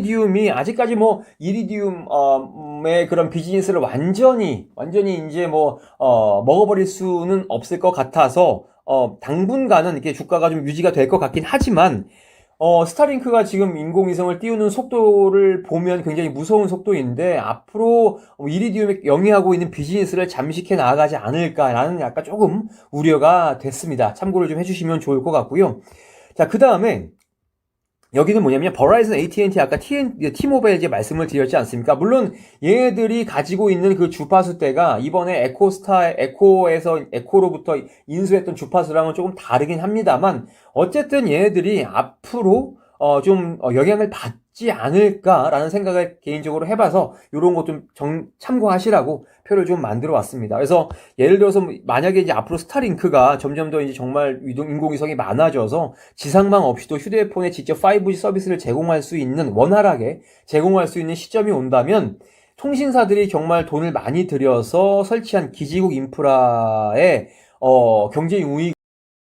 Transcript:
이리디움이 아직까지 뭐 이리디움의 그런 비즈니스를 완전히 완전히 이제 뭐 어, 먹어버릴 수는 없을 것 같아서 어, 당분간은 이렇게 주가가 좀 유지가 될 것 같긴 하지만 어, 스타링크가 지금 인공위성을 띄우는 속도를 보면 굉장히 무서운 속도인데 앞으로 이리디움에 영위하고 있는 비즈니스를 잠식해 나아가지 않을까라는 약간 조금 우려가 됐습니다. 참고를 좀 해주시면 좋을 것 같고요. 자, 그 다음에 여기는 뭐냐면 버라이즌 AT&T 아까 TN, T모바일 이제 말씀을 드렸지 않습니까? 물론 얘네들이 가지고 있는 그 주파수대가 이번에 에코스타 에코에서 에코로부터 인수했던 주파수랑은 조금 다르긴 합니다만 어쨌든 얘네들이 앞으로 어, 좀 어, 영향을 받 지 않을까라는 생각을 개인적으로 해봐서 이런 것 좀 참고하시라고 표를 좀 만들어 왔습니다. 그래서 예를 들어서 뭐 만약에 이제 앞으로 스타링크가 점점 더 이제 정말 인공위성이 많아져서 지상망 없이도 휴대폰에 직접 5G 서비스를 제공할 수 있는 원활하게 제공할 수 있는 시점이 온다면 통신사들이 정말 돈을 많이 들여서 설치한 기지국 인프라에 어, 경제 우익